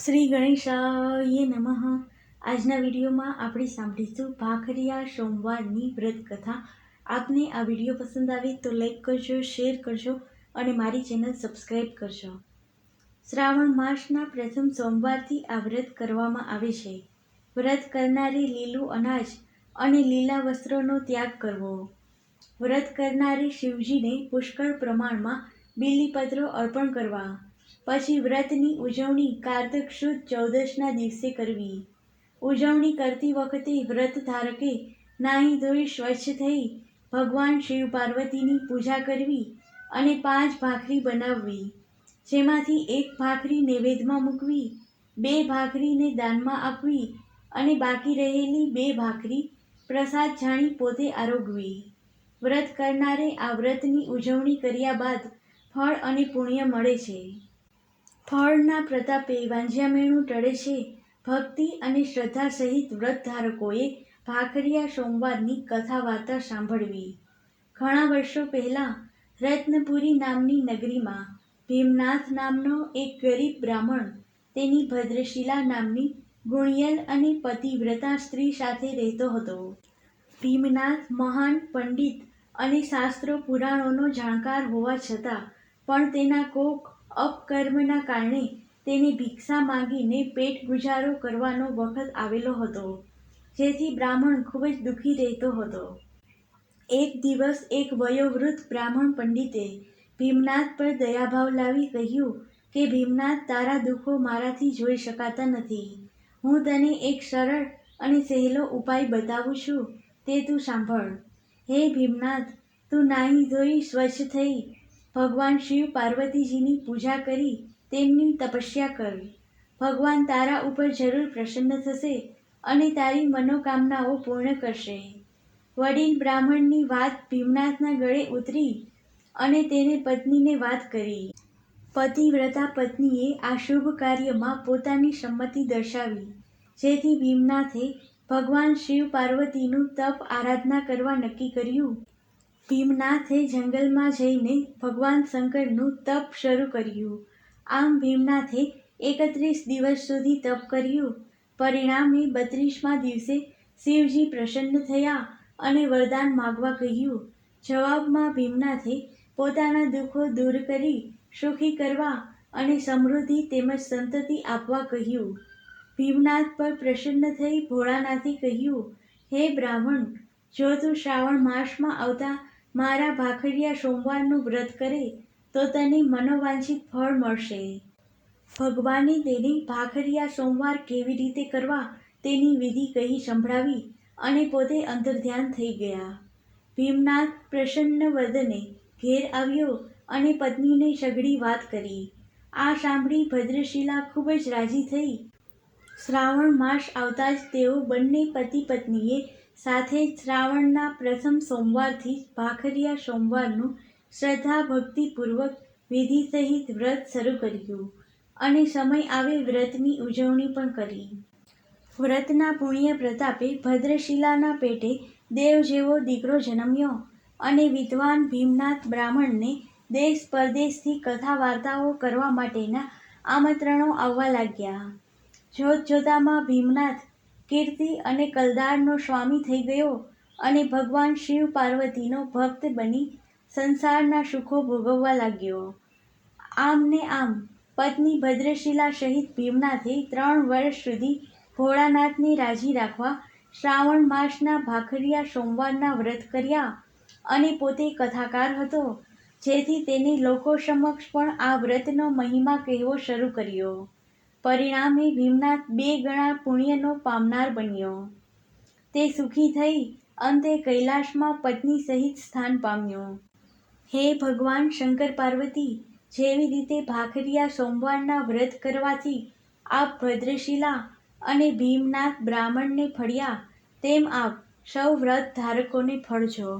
શ્રી ગણેશાય નમઃ. આજના વિડીયોમાં આપણે સાંભળીશું ભાખરિયા સોમવારની વ્રત કથા આપને આ વીડિયો પસંદ આવે તો લાઈક કરજો, શેર કરજો અને મારી ચેનલ સબસ્ક્રાઈબ કરજો. શ્રાવણ માસના પ્રથમ સોમવારથી આ વ્રત કરવામાં આવે છે. વ્રત કરનારે લીલું અનાજ અને લીલા વસ્ત્રોનો ત્યાગ કરવો. વ્રત કરનારે શિવજીને પુષ્કળ પ્રમાણમાં બિલીપત્રો અર્પણ કરવા. પછી વ્રતની ઉજવણી કારતક શુદ્ધ ચૌદશના દિવસે કરવી. ઉજવણી કરતી વખતે વ્રત ધારકે નાહી ધોઈ સ્વચ્છ થઈ ભગવાન શિવ પાર્વતીની પૂજા કરવી અને પાંચ ભાખરી બનાવવી. જેમાંથી એક ભાખરી નૈવેદ્યમાં મૂકવી, બે ભાખરીને દાનમાં આપવી અને બાકી રહેલી બે ભાખરી પ્રસાદ જાણી પોતે આરોગવી. વ્રત કરનારે આ વ્રતની ઉજવણી કર્યા બાદ ફળ અને પુણ્ય મળે છે. ફળના પ્રતાપે વાંજ્યામેણું ટળે છે. ભક્તિ અને શ્રદ્ધા સહિત વ્રત ધારકોએ ભાખરિયા સોમવારની કથા વાર્તા સાંભળવી. ઘણા વર્ષો પહેલાં રત્નપુરી નામની નગરીમાં ભીમનાથ નામનો એક ગરીબ બ્રાહ્મણ તેની ભદ્રશિલા નામની ગુણિયલ અને પતિવ્રતા સ્ત્રી સાથે રહેતો હતો. ભીમનાથ મહાન પંડિત અને શાસ્ત્રો પુરાણોનો જાણકાર હોવા છતાં પણ તેના કોક અપકર્મના કારણે તેને ભિક્ષા માંગીને પેટ ગુજારો કરવાનો વખત આવેલો હતો, જેથી બ્રાહ્મણ ખૂબ જ દુઃખી રહેતો હતો. એક દિવસ એક વયોવૃદ્ધ બ્રાહ્મણ પંડિતે ભીમનાથ પર દયાભાવ લાવી કહ્યું કે, ભીમનાથ, તારા દુઃખો મારાથી જોઈ શકાતા નથી. હું તને એક સરળ અને સહેલો ઉપાય બતાવું છું, તે તું સાંભળ. હે ભીમનાથ, તું નાહી ધોઈ સ્વચ્છ થઈ ભગવાન શિવ પાર્વતીજીની પૂજા કરી તેમની તપસ્યા કરવી ભગવાન તારા ઉપર જરૂર પ્રસન્ન થશે અને તારી મનોકામનાઓ પૂર્ણ કરશે. વડીલ બ્રાહ્મણની વાત ભીમનાથના ગળે ઉતરી અને તેને પત્નીને વાત કરી. પતિવ્રતા પત્નીએ આ શુભ કાર્યમાં પોતાની સંમતિ દર્શાવી, જેથી ભીમનાથે ભગવાન શિવ પાર્વતીનું તપ આરાધના કરવા નક્કી કર્યું. ભીમનાથે જંગલમાં જઈને ભગવાન શંકરનું તપ શરૂ કર્યું. આમ ભીમનાથે એકત્રીસ દિવસ સુધી તપ કર્યું. પરિણામે બત્રીસમા દિવસે શિવજી પ્રસન્ન થયા અને વરદાન માગવા કહ્યું. જવાબમાં ભીમનાથે પોતાના દુઃખો દૂર કરી, સુખી કરવા અને સમૃદ્ધિ તેમજ સંતતિ આપવા કહ્યું. ભીમનાથ પર પ્રસન્ન થઈ ભોળાનાથે કહ્યું, હે બ્રાહ્મણ, જો તું શ્રાવણ માસમાં આવતા મારા ભાખરિયા સોમવારનું વ્રત કરે, તો તને મનોવાંછિત ફળ મળશે. ભગવાને તેને ભાખરિયા સોમવાર કેવી રીતે કરવા તેની વિધિ કહી સંભળાવી અને પોતે અંતર્ધ્યાન થઈ ગયા. ભીમનાથ પ્રસન્ન વદને ઘેર આવ્યો અને પત્નીને સઘળી વાત કરી. આ સાંભળી ભદ્રશિલા ખૂબ જ રાજી થઈ. શ્રાવણ માસ આવતા જ તેઓ બંને પતિ પત્નીએ સાથે શ્રાવણના પ્રથમ સોમવારથી ભાખરિયા સોમવારનું શ્રદ્ધા ભક્તિપૂર્વક વિધિ સહિત વ્રત શરૂ કર્યું અને સમય આવે વ્રતની ઉજવણી પણ કરી. વ્રતના પુણ્ય પ્રતાપે ભદ્રશિલાના પેટે દેવ જેવો દીકરો જન્મ્યો અને વિદ્વાન ભીમનાથ બ્રાહ્મણને દેશ પરદેશથી કથા વાર્તાઓ કરવા માટેના આમંત્રણો આવવા લાગ્યા. જોત જોતામાં ભીમનાથ કીર્તિ અને કલદારનો સ્વામી થઈ ગયો અને ભગવાન શિવ પાર્વતીનો ભક્ત બની સંસારના સુખો ભોગવવા લાગ્યો. આમ ને આમ પત્ની ભદ્રશિલા સહિત ભીમનાથે ત્રણ વર્ષ સુધી ભોળાનાથને રાજી રાખવા શ્રાવણ માસના ભાખરિયા સોમવારના વ્રત કર્યા અને પોતે કથાકાર હતો, જેથી તેને લોકો સમક્ષ પણ આ વ્રતનો મહિમા કહેવો શરૂ કર્યો. પરિણામે ભીમનાથ બે ગણા પુણ્યનો પામનાર બન્યો. તે સુખી થઈ અંતે કૈલાસમાં પત્ની સહિત સ્થાન પામ્યો. હે ભગવાન શંકર પાર્વતી, જેવી રીતે ભાખરિયા સોમવારના વ્રત કરવાથી આપ ભદ્રશિલા અને ભીમનાથ બ્રાહ્મણને ફળ્યા, તેમ આપ સૌ વ્રત ધારકોને ફળજો.